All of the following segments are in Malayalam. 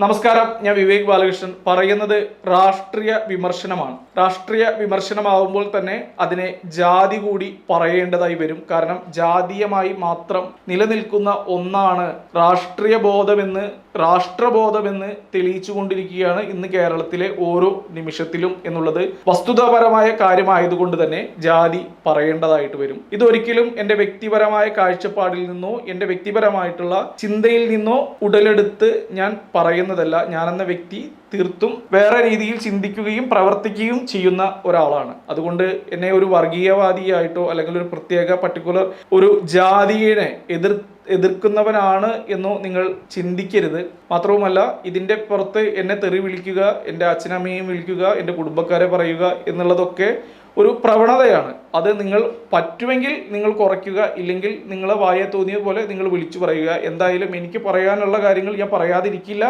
നമസ്കാരം. ഞാൻ വിവേക് ബാലകൃഷ്ണൻ. പറയുന്നത് രാഷ്ട്രീയ വിമർശനമാണ്. രാഷ്ട്രീയ വിമർശനമാവുമ്പോൾ തന്നെ അതിനെ ജാതി കൂടി പറയേണ്ടതായി വരും. കാരണം ജാതീയമായി മാത്രം നിലനിൽക്കുന്ന ഒന്നാണ് രാഷ്ട്രീയ ബോധമെന്ന് രാഷ്ട്രബോധമെന്ന് തെളിയിച്ചുകൊണ്ടിരിക്കുകയാണ് ഇന്ന് കേരളത്തിലെ ഓരോ നിമിഷത്തിലും എന്നുള്ളത് വസ്തുതാപരമായ കാര്യമായതുകൊണ്ട് തന്നെ ജാതി പറയേണ്ടതായിട്ട് വരും. ഇതൊരിക്കലും എന്റെ വ്യക്തിപരമായ കാഴ്ചപ്പാടിൽ നിന്നോ എന്റെ വ്യക്തിപരമായിട്ടുള്ള ചിന്തയിൽ നിന്നോ ഉടലെടുത്ത് ഞാൻ പറയുന്നതല്ല. ഞാനെന്ന വ്യക്തി തീർത്തും വേറെ രീതിയിൽ ചിന്തിക്കുകയും പ്രവർത്തിക്കുകയും ചെയ്യുന്ന ഒരാളാണ്. അതുകൊണ്ട് എന്നെ ഒരു വർഗീയവാദിയായിട്ടോ അല്ലെങ്കിൽ ഒരു പ്രത്യേക പർട്ടിക്കുലർ ഒരു ജാതിയെ എതിർ എതിർക്കുന്നവനാണ് എന്നോ നിങ്ങൾ ചിന്തിക്കരുത്. മാത്രവുമല്ല ഇതിന്റെ പുറത്ത് എന്നെ തെറി വിളിക്കുക എന്റെ അച്ഛനമ്മയെയും വിളിക്കുക എന്റെ കുടുംബക്കാരെ പറയുക എന്നുള്ളതൊക്കെ ഒരു പ്രവണതയാണ്. അത് നിങ്ങൾ പറ്റുമെങ്കിൽ നിങ്ങൾ കുറയ്ക്കുക ഇല്ലെങ്കിൽ നിങ്ങളെ വായ തോന്നിയ പോലെ നിങ്ങൾ വിളിച്ചു പറയുക. എന്തായാലും എനിക്ക് പറയാനുള്ള കാര്യങ്ങൾ ഞാൻ പറയാതിരിക്കില്ല.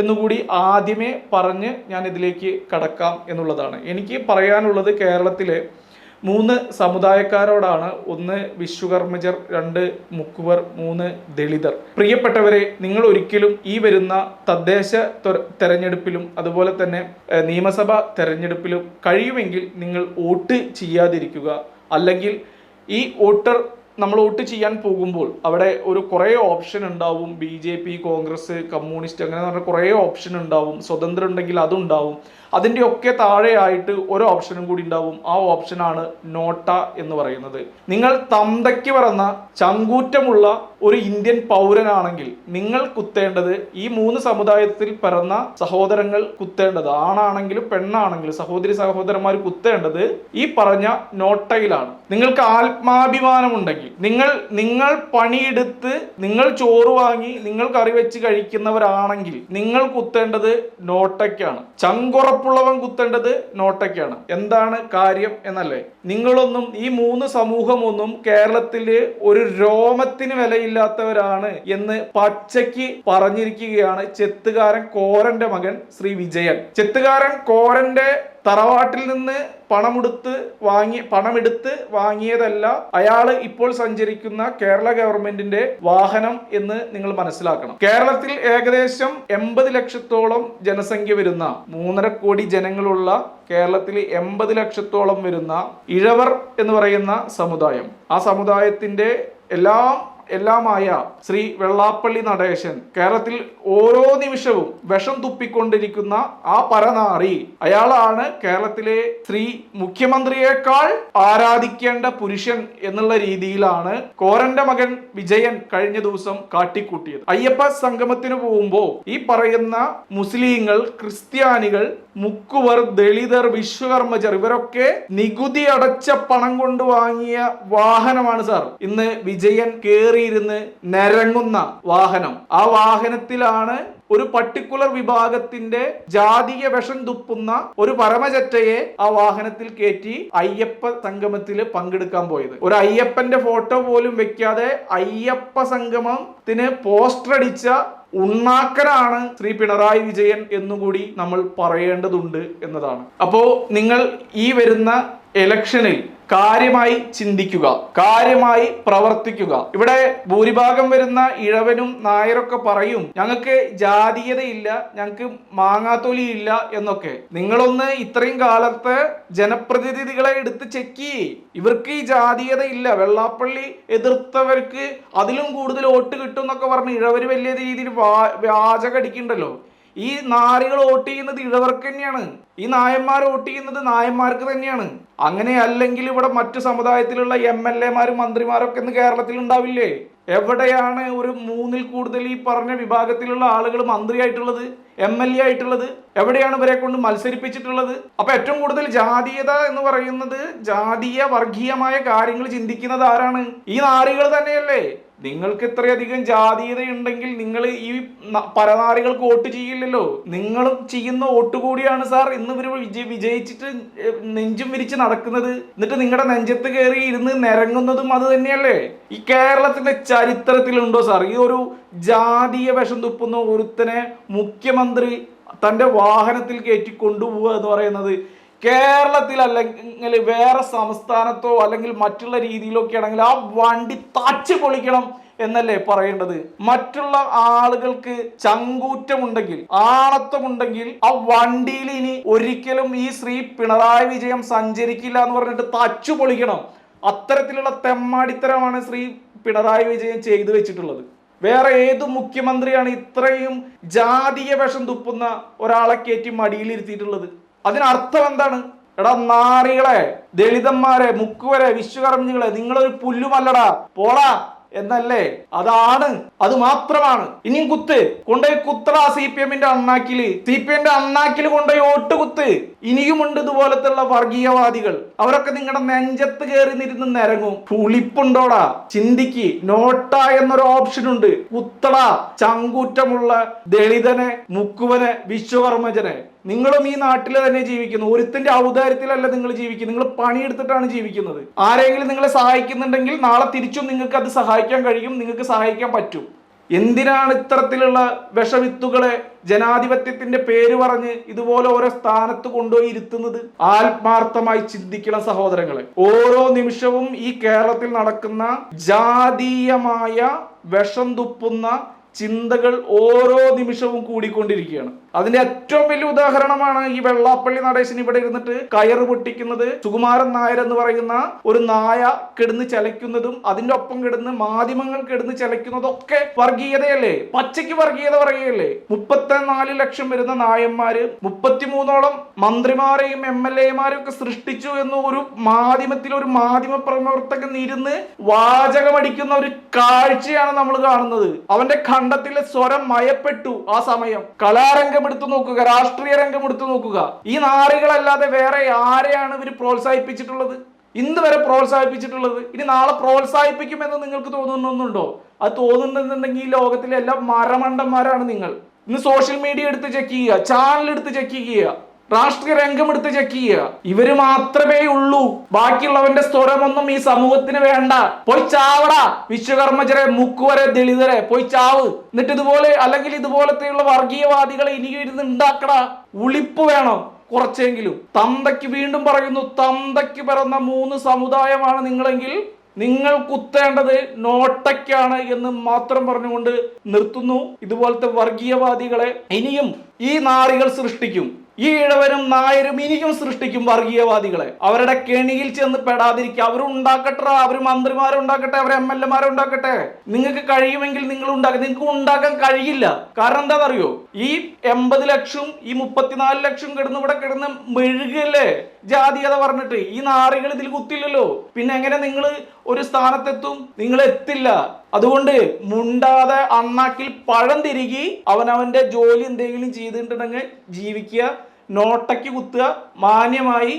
എന്നുകൂടി ആദ്യമേ പറഞ്ഞ് ഞാൻ ഇതിലേക്ക് കടക്കാം എന്നുള്ളതാണ്. എനിക്ക് പറയാനുള്ളത് കേരളത്തിലെ മൂന്ന് സമുദായക്കാരോടാണ് ഒന്ന് വിശ്വകർമ്മജർ രണ്ട് മുക്കുവർ മൂന്ന് ദളിതർ. പ്രിയപ്പെട്ടവരെ നിങ്ങൾ ഒരിക്കലും ഈ വരുന്ന തദ്ദേശ തെരഞ്ഞെടുപ്പിലും അതുപോലെ തന്നെ നിയമസഭാ തെരഞ്ഞെടുപ്പിലും കഴിയുമെങ്കിൽ നിങ്ങൾ വോട്ട് ചെയ്യാതിരിക്കുക. അല്ലെങ്കിൽ ഈ വോട്ടർ നമ്മൾ വോട്ട് ചെയ്യാൻ പോകുമ്പോൾ അവിടെ ഒരു കുറേ ഓപ്ഷൻ ഉണ്ടാവും. B J P Congress communist അങ്ങനെ പറഞ്ഞ കുറേ ഓപ്ഷൻ ഉണ്ടാവും. സ്വതന്ത്രം ഉണ്ടെങ്കിൽ അതുണ്ടാവും. അതിന്റെ ഒക്കെ താഴെയായിട്ട് ഒരു ഓപ്ഷനും കൂടി ഉണ്ടാവും. ആ ഓപ്ഷനാണ് നോട്ട എന്ന് പറയുന്നത്. നിങ്ങൾ തന്തയ്ക്ക് പറന്ന ചങ്കൂറ്റമുള്ള ഒരു ഇന്ത്യൻ പൗരനാണെങ്കിൽ നിങ്ങൾ കുത്തേണ്ടത് ഈ മൂന്ന് സമുദായത്തിൽ പിറന്ന സഹോദരങ്ങൾ കുത്തേണ്ടത്. ആണാണെങ്കിലും പെണ്ണാണെങ്കിലും സഹോദരി സഹോദരന്മാർ കുത്തേണ്ടത് ഈ പറഞ്ഞ നോട്ടയിലാണ്. നിങ്ങൾക്ക് ആത്മാഭിമാനമുണ്ടെങ്കിൽ നിങ്ങൾ നിങ്ങൾ പണിയെടുത്ത് നിങ്ങൾ ചോറ് വാങ്ങി നിങ്ങൾ കറി വെച്ച് കഴിക്കുന്നവരാണെങ്കിൽ നിങ്ങൾ കുത്തേണ്ടത് നോട്ടയ്ക്കാണ്. ചങ്കുറപ്പുള്ളവൻ കുത്തേണ്ടത് നോട്ടയ്ക്കാണ്. എന്താണ് കാര്യം എന്നല്ലേ? നിങ്ങളൊന്നും ഈ മൂന്ന് സമൂഹമൊന്നും കേരളത്തിൽ ഒരു രോമത്തിന് വിലയില്ലാത്തവരാണ് എന്ന് പച്ചയ്ക്ക് പറഞ്ഞിരിക്കുകയാണ് ചെത്തുകാരൻ കോരന്റെ മകൻ ശ്രീ വിജയൻ. ചെത്തുകാരൻ കോരന്റെ തറവാട്ടിൽ നിന്ന് പണമെടുത്ത് വാങ്ങി പണമെടുത്ത് വാങ്ങിയതല്ല. അയാൾ ഇപ്പോൾ സഞ്ചരിക്കുന്ന കേരള ഗവൺമെന്റിന്റെ വാഹനം എന്ന് നിങ്ങൾ മനസ്സിലാക്കണം. കേരളത്തിൽ ഏകദേശം എൺപത് ലക്ഷത്തോളം ജനസംഖ്യ വരുന്ന മൂന്നര കോടി ജനങ്ങളുള്ള കേരളത്തിൽ എൺപത് ലക്ഷത്തോളം വരുന്ന ഇഴവർ എന്ന് പറയുന്ന സമുദായം. ആ സമുദായത്തിന്റെ എല്ലാം എല്ലാമായ ശ്രീ വെള്ളാപ്പള്ളി നടേശൻ കേരളത്തിൽ ഓരോ നിമിഷവും വിഷം തുപ്പിക്കൊണ്ടിരിക്കുന്ന ആ പരനാറി അയാളാണ് കേരളത്തിലെ ശ്രീ മുഖ്യമന്ത്രിയേക്കാൾ ആരാധിക്കേണ്ട പുരുഷൻ എന്നുള്ള രീതിയിലാണ് കോരന്റെ മകൻ വിജയൻ കഴിഞ്ഞ ദിവസം കാട്ടിക്കൂട്ടിയത്. അയ്യപ്പ സംഗമത്തിന് പോകുമ്പോൾ ഈ പറയുന്ന മുസ്ലിങ്ങൾ ക്രിസ്ത്യാനികൾ മുക്കുവർ ദളിതർ വിശ്വകർമ്മചർ ഇവരൊക്കെ നികുതി അടച്ച പണം കൊണ്ട് വാങ്ങിയ വാഹനമാണ് സാർ. ഇന്ന് വിജയൻ കേറിയിരുന്ന് നരങ്ങുന്ന വാഹനം. ആ വാഹനത്തിലാണ് ഒരു പർട്ടിക്കുലർ വിഭാഗത്തിന്റെ ജാതീയ വിഷം തുപ്പുന്ന ഒരു പരമചറ്റയെ ആ വാഹനത്തിൽ കയറ്റി അയ്യപ്പ സംഗമത്തിൽ പങ്കെടുക്കാൻ പോയത്. ഒരു അയ്യപ്പന്റെ ഫോട്ടോ പോലും വെക്കാതെ അയ്യപ്പ സംഗമത്തിന് പോസ്റ്റർ അടിച്ച ഉണ്ണാക്കനാണ് ശ്രീ പിണറായി വിജയൻ എന്നുകൂടി നമ്മൾ പറയേണ്ടതുണ്ട് എന്നതാണ്. അപ്പോ നിങ്ങൾ ഈ വരുന്ന ഇലക്ഷനിൽ കാര്യമായി ചിന്തിക്കുക കാര്യമായി പ്രവർത്തിക്കുക. ഇവിടെ ഭൂരിഭാഗം വരുന്ന ഇഴവനും നായരൊക്കെ പറയും ഞങ്ങൾക്ക് ജാതീയതയില്ല ഞങ്ങൾക്ക് മാങ്ങാത്തൊലി ഇല്ല എന്നൊക്കെ. നിങ്ങളൊന്ന് ഇത്രയും കാലത്തെ ജനപ്രതിനിധികളെ എടുത്ത് ചെക്ക് ഇവർക്ക് ഈ ജാതീയത ഇല്ല വെള്ളാപ്പള്ളി എതിർത്തവർക്ക് അതിലും കൂടുതൽ വോട്ട് കിട്ടും എന്നൊക്കെ പറഞ്ഞ് ഇഴവര് വലിയ രീതിയിൽ വാ- വ്യാജക അടിക്കണ്ടല്ലോ ഈ നാറികൾ വോട്ട് ചെയ്യുന്നത് ഇഴവർക്ക് തന്നെയാണ്. ഈ നായന്മാർ വോട്ട് ചെയ്യുന്നത് നായന്മാർക്ക് തന്നെയാണ്. അങ്ങനെ അല്ലെങ്കിൽ ഇവിടെ മറ്റു സമുദായത്തിലുള്ള എം എൽ എമാരും മന്ത്രിമാരൊക്കെ ഇന്ന് കേരളത്തിൽ ഉണ്ടാവില്ലേ? എവിടെയാണ് ഒരു മൂന്നിൽ കൂടുതൽ ഈ പറഞ്ഞ വിഭാഗത്തിലുള്ള ആളുകൾ മന്ത്രിയായിട്ടുള്ളത് എം എൽ എ ആയിട്ടുള്ളത്? എവിടെയാണ് ഇവരെ കൊണ്ട് മത്സരിപ്പിച്ചിട്ടുള്ളത്? അപ്പൊ ഏറ്റവും കൂടുതൽ ജാതീയത എന്ന് പറയുന്നത് ജാതീയ വർഗീയമായ കാര്യങ്ങൾ ചിന്തിക്കുന്നത് ആരാണ്? ഈ നാറികൾ തന്നെയല്ലേ. നിങ്ങൾക്ക് ഇത്രയധികം ജാതീയത ഉണ്ടെങ്കിൽ നിങ്ങൾ ഈ പരനാറികൾക്ക് വോട്ട് ചെയ്യില്ലല്ലോ. നിങ്ങൾ ചെയ്യുന്ന വോട്ട് കൂടിയാണ് സാർ. ഇന്ന് ഇവർ വിജയ വിജയിച്ചിട്ട് നെഞ്ചും വിരിച്ച് നടക്കുന്നത്. എന്നിട്ട് നിങ്ങളുടെ നെഞ്ചത്ത് കയറി ഇരുന്ന് നിരങ്ങുന്നതും അത് തന്നെയല്ലേ? ഈ കേരളത്തിന്റെ ചരിത്രത്തിലുണ്ടോ സാർ? ഈ ഒരു ജാതീയ വിഷം തുപ്പുന്ന ഒരുത്തനെ മുഖ്യമന്ത്രി തന്റെ വാഹനത്തിൽ കയറ്റി കൊണ്ടുപോവുക എന്ന് പറയുന്നത് കേരളത്തിൽ അല്ലെങ്കിൽ വേറെ സംസ്ഥാനത്തോ അല്ലെങ്കിൽ മറ്റുള്ള രീതിയിലൊക്കെ ആണെങ്കിൽ ആ വണ്ടി തച്ച് പൊളിക്കണം എന്നല്ലേ പറയേണ്ടത്? മറ്റുള്ള ആളുകൾക്ക് ചങ്കൂറ്റമുണ്ടെങ്കിൽ ആണത്വമുണ്ടെങ്കിൽ ആ വണ്ടിയിൽ ഇനി ഒരിക്കലും ഈ ശ്രീ പിണറായി വിജയം സഞ്ചരിക്കില്ല എന്ന് പറഞ്ഞിട്ട് തച്ചു പൊളിക്കണം. അത്തരത്തിലുള്ള തെമ്മാടിത്തരമാണ് ശ്രീ പിണറായി വിജയൻ ചെയ്തു വെച്ചിട്ടുള്ളത്. വേറെ ഏത് മുഖ്യമന്ത്രിയാണ് ഇത്രയും ജാതീയ വേഷം തുപ്പുന്ന ഒരാളെ കയറ്റി മടിയിലിരുത്തിയിട്ടുള്ളത്? അതിനർത്ഥം എന്താണ്? എടാ നാറികളെ ദളിതന്മാരെ മുക്കുവരെ വിശ്വകർമ്മികളെ നിങ്ങളൊരു പുല്ലുമല്ലടാ. പോടാ എന്നല്ലേ? അതാണ് അത് മാത്രമാണ്. ഇനിയും കുത്ത്. കൊണ്ടുപോയി കുത്തടാ സി പി എമ്മിന്റെ അണ്ണാക്കിൽ. സി പി എമ്മിന്റെ അണ്ണാക്കിൽ കൊണ്ടുപോയി ഓട്ട് കുത്ത്. ഇനിയുമുണ്ട് ഇതുപോലത്തുള്ള വർഗീയവാദികൾ. അവരൊക്കെ നിങ്ങളുടെ നെഞ്ചത്ത് കയറി നിരുന്ന് നിരങ്ങും. പുളിപ്പുണ്ടോടാ? ചിന്തിക്ക്. നോട്ട എന്നൊരു ഓപ്ഷൻ ഉണ്ട്. കുത്തടാ. ചങ്കൂറ്റമുള്ള ദളിതനെ മുക്കുവനെ വിശ്വകർമ്മജനെ. നിങ്ങളും ഈ നാട്ടിൽ തന്നെ ജീവിക്കുന്നു. ഒരുത്തിന്റെ ഔദാര്യത്തിലല്ല നിങ്ങൾ ജീവിക്കുന്നത്. നിങ്ങൾ പണിയെടുത്തിട്ടാണ് ജീവിക്കുന്നത്. ആരെങ്കിലും നിങ്ങളെ സഹായിക്കുന്നുണ്ടെങ്കിൽ നാളെ തിരിച്ചും നിങ്ങൾക്ക് അത് സഹായിക്കാൻ കഴിയും. നിങ്ങൾക്ക് സഹായിക്കാൻ പറ്റും. എന്തിനാണ് ഇത്തരത്തിലുള്ള വിഷവിത്തുകളെ ജനാധിപത്യത്തിന്റെ പേര് പറഞ്ഞ് ഇതുപോലെ ഓരോ സ്ഥാനത്ത് കൊണ്ടുപോയി ഇരുത്തുന്നത്? ആത്മാർത്ഥമായി ചിന്തിക്കണം സഹോദരങ്ങളെ. ഓരോ നിമിഷവും ഈ കേരളത്തിൽ നടക്കുന്ന ജാതീയമായ വിഷം തുപ്പുന്ന ചിന്തകൾ ഓരോ നിമിഷവും കൂടിക്കൊണ്ടിരിക്കുകയാണ്. അതിന്റെ ഏറ്റവും വലിയ ഉദാഹരണമാണ് ഈ വെള്ളാപ്പള്ളി നടേശൻ ഇവിടെ ഇരുന്നിട്ട് കയറ് പൊട്ടിക്കുന്നത്. സുകുമാരൻ നായർ എന്ന് പറയുന്ന ഒരു നായ കിടന്ന് ചലയ്ക്കുന്നതും അതിന്റെ ഒപ്പം കിടന്ന് മാധ്യമങ്ങൾ കിടന്ന് ചലയ്ക്കുന്നതൊക്കെ വർഗീയതയല്ലേ? പച്ചയ്ക്ക് വർഗീയത പറയുകയല്ലേ? മുപ്പത്തിനാല് ലക്ഷം വരുന്ന നായന്മാര് മുപ്പത്തിമൂന്നോളം മന്ത്രിമാരെയും എം എൽ എമാരെയും ഒക്കെ സൃഷ്ടിച്ചു എന്ന് ഒരു മാധ്യമത്തിൽ ഒരു മാധ്യമ പ്രവർത്തകൻ ഇരുന്ന് വാചകമടിക്കുന്ന ഒരു കാഴ്ചയാണ് നമ്മൾ കാണുന്നത്. അവന്റെ ഖണ്ഡത്തിലെ സ്വരം മയപ്പെട്ടു ആ സമയം. കലാരംഗം എടുത്തു നോക്കുക രാഷ്ട്രീയ രംഗം എടുത്തു നോക്കുക. ഈ നാറികളല്ലാതെ വേറെ ആരെയാണ് ഇവർ പ്രോത്സാഹിപ്പിച്ചിട്ടുള്ളത്? ഇന്ന് വരെ പ്രോത്സാഹിപ്പിച്ചിട്ടുള്ളത്? ഇനി നാളെ പ്രോത്സാഹിപ്പിക്കുമെന്ന് നിങ്ങൾക്ക് തോന്നുന്നുണ്ടോ? അത് തോന്നുന്നുണ്ടെന്നുണ്ടെങ്കിൽ ഈ ലോകത്തിലെ എല്ലാ മരമണ്ടന്മാരാണ് നിങ്ങൾ. ഇന്ന് സോഷ്യൽ മീഡിയ എടുത്ത് ചെക്ക് ചെയ്യുക ചാനൽ എടുത്ത് ചെക്ക് ചെയ്യുക. രാഷ്ട്രീയ രംഗം എടുത്ത് ചെക്ക് ചെയ്യുക. ഇവർ മാത്രമേ ഉള്ളൂ. ബാക്കിയുള്ളവന്റെ സ്വരമൊന്നും ഈ സമൂഹത്തിന് വേണ്ട. പോയി ചാവടാ. വിശ്വകർമ്മചരെ മുക്കുവരെ ദളിതരെ പോയി ചാവ്. എന്നിട്ട് ഇതുപോലെ അല്ലെങ്കിൽ ഇതുപോലത്തെയുള്ള വർഗീയവാദികളെ ഇനിയും ഇരുന്ന് ഉണ്ടാക്കടാ ഉളിപ്പ് വേണം കുറച്ചെങ്കിലും. തന്തയ്ക്ക് വീണ്ടും പറയുന്നു തന്തയ്ക്ക് പിറന്ന മൂന്ന് സമുദായമാണ് നിങ്ങളെങ്കിൽ നിങ്ങൾ കുത്തേണ്ടത് നോട്ടയ്ക്കാണ് എന്ന് മാത്രം പറഞ്ഞുകൊണ്ട് നിർത്തുന്നു. ഇതുപോലത്തെ വർഗീയവാദികളെ ഇനിയും ഈ നാറികൾ സൃഷ്ടിക്കും. ഈ ഇഴവരും നായരും ഇനിയും സൃഷ്ടിക്കും വർഗീയവാദികളെ. അവരുടെ കെണിയിൽ ചെന്ന് പെടാതിരിക്കുക. അവർ ഉണ്ടാക്കട്ടെ അവർ മന്ത്രിമാരുണ്ടാക്കട്ടെ അവർ എം എൽ എമാരുണ്ടാക്കട്ടെ നിങ്ങൾക്ക് കഴിയുമെങ്കിൽ നിങ്ങൾ ഉണ്ടാക്കുക നിങ്ങൾക്ക് ഉണ്ടാക്കാൻ കഴിയില്ല. കാരണം എന്താണെന്നറിയോ ഈ എൺപത് ലക്ഷം ഈ മുപ്പത്തിനാല് ലക്ഷം കിടന്ന് ഇവിടെ കിടന്ന് മെഴുകല്ലേ? ജാതീയത പറഞ്ഞിട്ട് ഈ നാറികൾ ഇതിൽ കുത്തില്ലല്ലോ. പിന്നെ എങ്ങനെ നിങ്ങൾ ഒരു സ്ഥാനത്തെത്തും? നിങ്ങൾ എത്തില്ല. അതുകൊണ്ട് മുണ്ടാതെ അണ്ണാക്കിൽ പഴം തിരികി അവനവന്റെ ജോലി എന്തെങ്കിലും ചെയ്തിട്ടുണ്ടെങ്കിൽ ജീവിക്കുക നോട്ടയ്ക്ക് കുത്തുക മാന്യമായി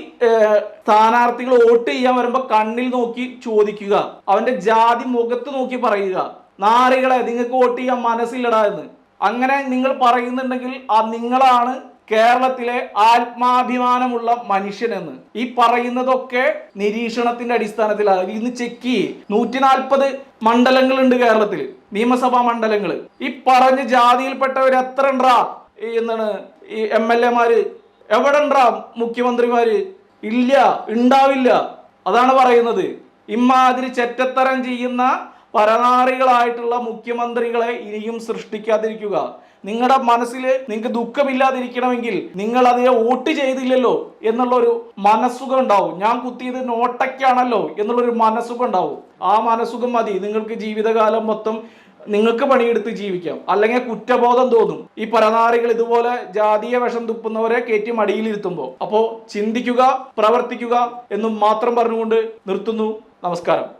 സ്ഥാനാർത്ഥികൾ വോട്ട് ചെയ്യാൻ വരുമ്പോൾ കണ്ണിൽ നോക്കി ചോദിക്കുക അവന്റെ ജാതി മുഖത്ത് നോക്കി പറയുക നാറികളെ നിങ്ങൾക്ക് വോട്ട് ചെയ്യാൻ മനസ്സില്ലടാ എന്ന്. അങ്ങനെ നിങ്ങൾ പറയുന്നുണ്ടെങ്കിൽ ആ നിങ്ങളാണ് കേരളത്തിലെ ആത്മാഭിമാനമുള്ള മനുഷ്യനെന്ന് ഈ പറയുന്നതൊക്കെ നിരീക്ഷണത്തിന്റെ അടിസ്ഥാനത്തിലാണ്. ഇന്ന് ചെക്ക് നൂറ്റി നാൽപ്പത് മണ്ഡലങ്ങളുണ്ട് കേരളത്തിൽ നിയമസഭാ മണ്ഡലങ്ങൾ. ഈ പറഞ്ഞ ജാതിയിൽപ്പെട്ടവർ എത്ര ഉണ്ടാ എന്താണ് ഈ എം എൽ എമാര്? എവിടെ ഉണ്ടാ മുഖ്യമന്ത്രിമാര്? ഇല്ല ഉണ്ടാവില്ല അതാണ് പറയുന്നത്. ഇമാതിരി ചെറ്റത്തരം ചെയ്യുന്ന പരനാറികളായിട്ടുള്ള മുഖ്യമന്ത്രികളെ ഇനിയും സൃഷ്ടിക്കാതിരിക്കുക. നിങ്ങളുടെ മനസ്സിൽ നിങ്ങൾക്ക് ദുഃഖമില്ലാതിരിക്കണമെങ്കിൽ നിങ്ങൾ അതിനെ വോട്ട് ചെയ്തില്ലല്ലോ എന്നുള്ളൊരു മനസ്സുഖം ഉണ്ടാവും. ഞാൻ കുത്തിയത് നോട്ടയ്ക്കാണല്ലോ എന്നുള്ളൊരു മനസ്സുഖം ഉണ്ടാവും. ആ മനസ്സുഖം മതി. നിങ്ങൾക്ക് ജീവിതകാലം മൊത്തം നിങ്ങൾക്ക് പണിയെടുത്ത് ജീവിക്കാം. അല്ലെങ്കിൽ കുറ്റബോധം തോന്നും. ഈ പരനാറികൾ ഇതുപോലെ ജാതീയ വിഷം തുപ്പുന്നവരെ കയറ്റി മടിയിലിരുത്തുമ്പോൾ. അപ്പോൾ ചിന്തിക്കുക പ്രവർത്തിക്കുക എന്നും മാത്രം പറഞ്ഞുകൊണ്ട് നിർത്തുന്നു. നമസ്കാരം.